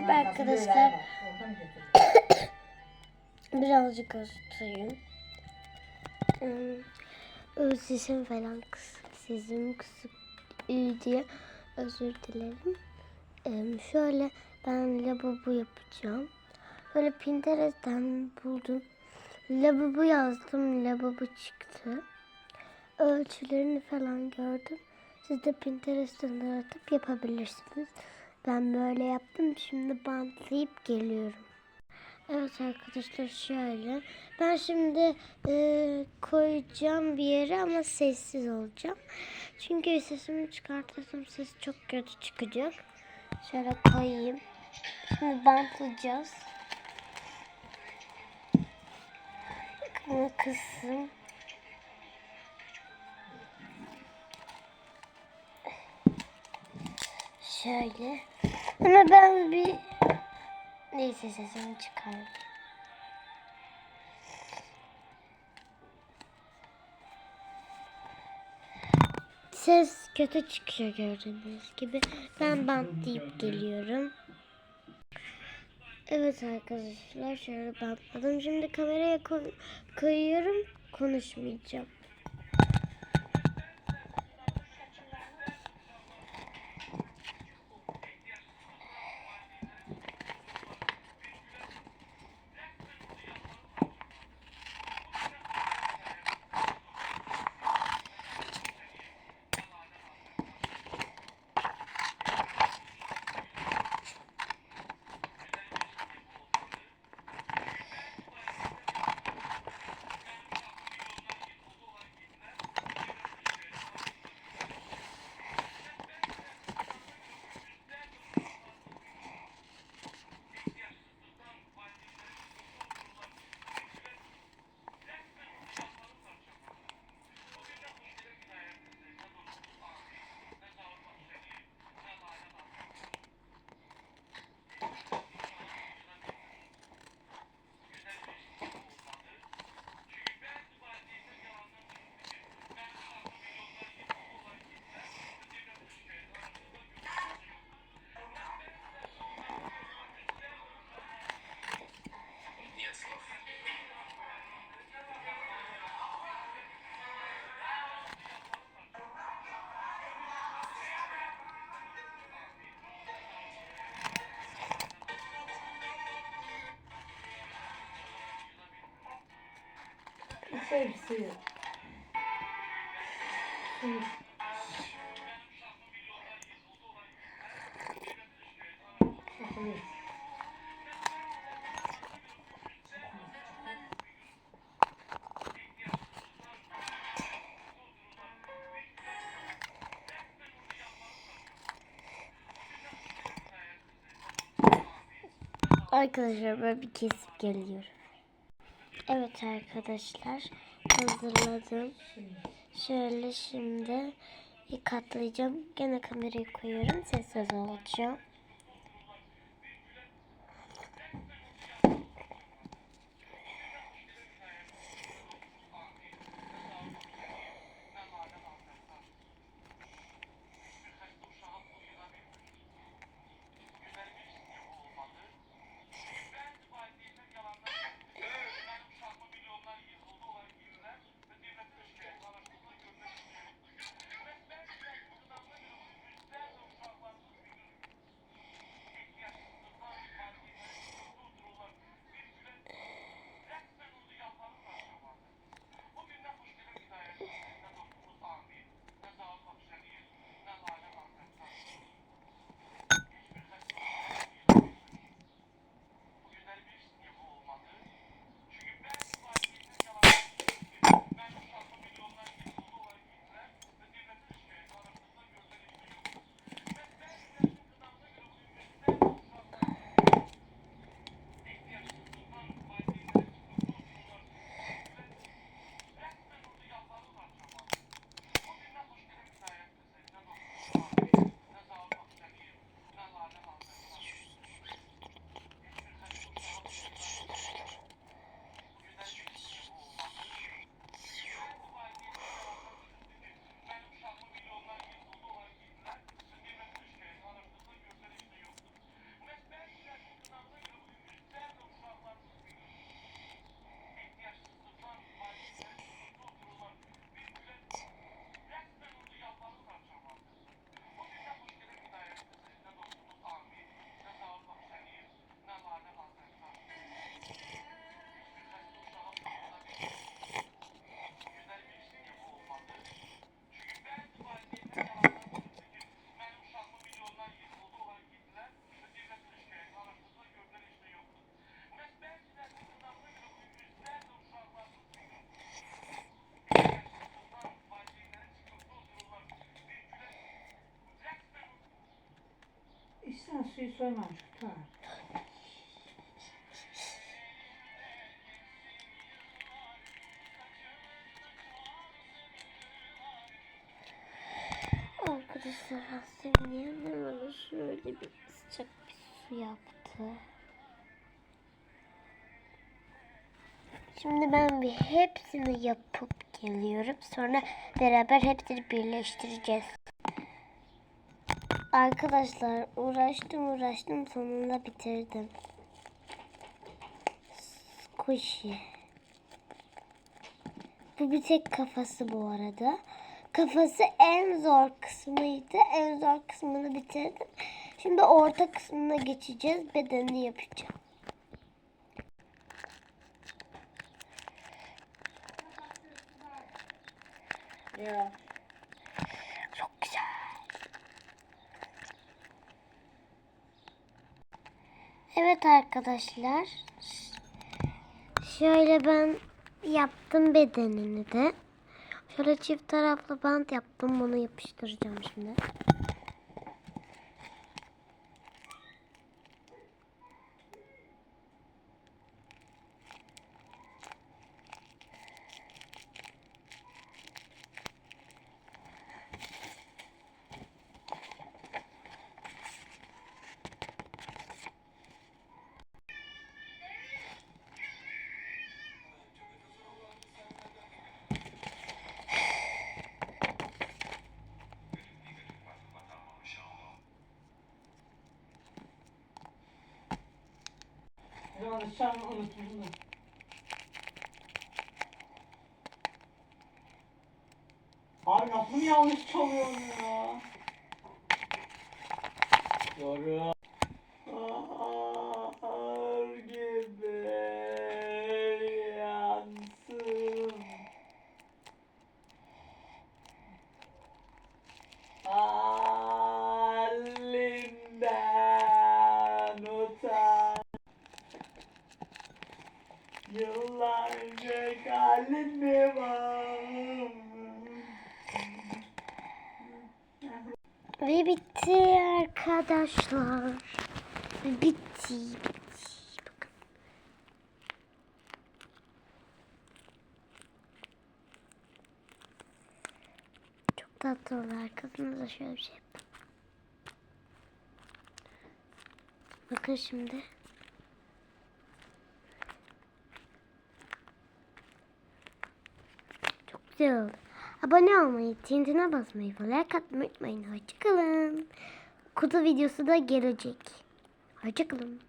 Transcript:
Merhaba arkadaşlar. Birazcık hastayım. Hmm, Sesim falan kısık. Sesim kısık iyi diye özür dilerim. Şöyle ben lavabo yapacağım. Böyle Pinterest'ten buldum. Lavabo yazdım. Lavabo çıktı. Ölçülerini falan gördüm. Siz de Pinterest'ten aratıp yapabilirsiniz. Ben böyle yaptım. Şimdi bantlayıp geliyorum. Evet arkadaşlar şöyle. Ben şimdi e, koyacağım bir yere ama sessiz olacağım. Çünkü sesimi çıkartırsam ses çok kötü çıkacak. Şöyle koyayım. Şimdi bantlayacağız. Bunu kısım. Şöyle. Ama ben bir neyse sesimi çıkarayım. Ses kötü çıkıyor gördüğünüz gibi. Ben bantlayıp geliyorum. Evet arkadaşlar şöyle bantladım. Şimdi kameraya koy- koyuyorum. Konuşmayacağım. Suyu. Suyu. Suyu. Arkadaşlar böyle bir kesip geliyorum. Evet arkadaşlar hazırladım. Şöyle şimdi katlayacağım. Gene kamerayı koyuyorum. Sessiz olacağım. Suyu soymamış. Tutar. Arkadaşlar Hasemiye böyle şöyle bir sıcak bir su yaptı. Şimdi ben bir hepsini yapıp geliyorum. Sonra beraber hepsini birleştireceğiz. Arkadaşlar uğraştım uğraştım sonunda bitirdim. Squishy. Bu bir tek kafası bu arada. Kafası en zor kısmıydı. En zor kısmını bitirdim. Şimdi orta kısmına geçeceğiz. Bedenini yapacağım. Ya. Çok güzel. Evet arkadaşlar. Şöyle ben yaptım bedenini de. Şöyle çift taraflı bant yaptım. Bunu yapıştıracağım şimdi. Dışarı unutuldu. Abi nasıl yanlış çalıyorsun ya? Doğru. Yıllarca kalbimi bağım. Ve bitti arkadaşlar. Bitti. Bitti. Bakın. Çok tatlı oldu. Arkasında da şöyle bir şey yaptım. Bakın şimdi. Güzel. Abone olmayı, tintine basmayı ve like atmayı unutmayın. Hoşçakalın. Kutu videosu da gelecek. Hoşçakalın.